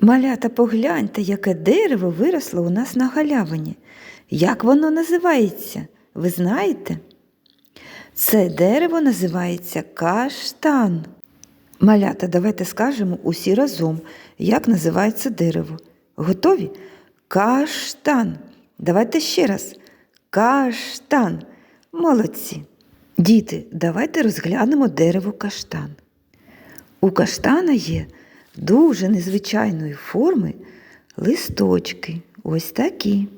Малята, погляньте, яке дерево виросло у нас на галявині. Як воно називається? Ви знаєте? Це дерево називається каштан. Малята, давайте скажемо усі разом, як називається дерево. Готові? Каштан. Давайте ще раз. Каштан. Молодці. Діти, давайте розглянемо дерево каштан. У каштана є дуже незвичайної форми листочки. Ось такі.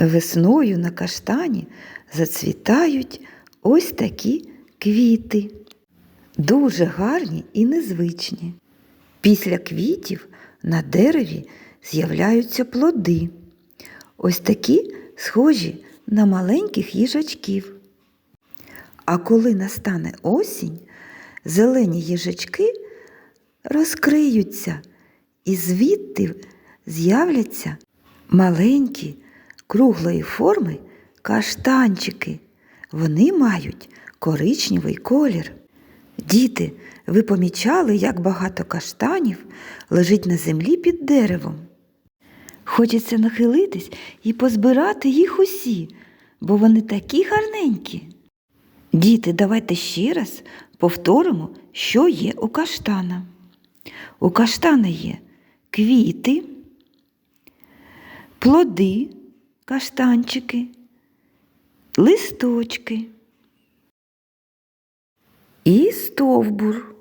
Весною на каштані зацвітають ось такі квіти. Дуже гарні і незвичні. Після квітів на дереві з'являються плоди. Ось такі схожі на маленьких їжачків. А коли настане осінь, зелені їжачки розкриються, і звідти з'являться маленькі круглої форми каштанчики. Вони мають коричневий колір. Діти, ви помічали, як багато каштанів лежить на землі під деревом. Хочеться нахилитись і позбирати їх усі, бо вони такі гарненькі. Діти, давайте ще раз повторимо, що є у каштана. У каштана є квіти, плоди, каштанчики, листочки і стовбур.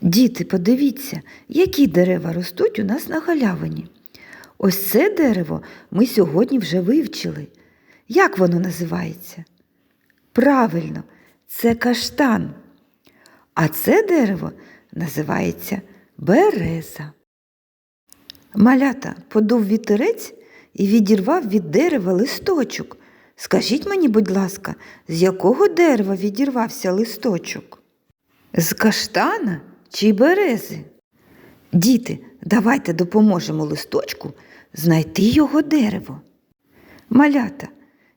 Діти, подивіться, які дерева ростуть у нас на галявині. Ось це дерево ми сьогодні вже вивчили. Як воно називається? Правильно, це каштан. А це дерево називається береза. Малята подув вітерець і відірвав від дерева листочок. Скажіть мені, будь ласка, з якого дерева відірвався листочок? З каштана чи берези? Діти, давайте допоможемо листочку знайти його дерево. Малята,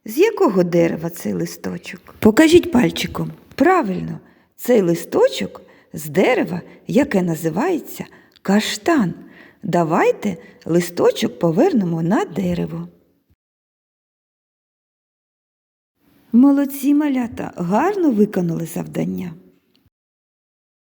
з якого дерева цей листочок? Покажіть пальчиком. Правильно, цей листочок з дерева, яке називається каштан. Давайте листочок повернемо на дерево. Молодці малята гарно виконали завдання.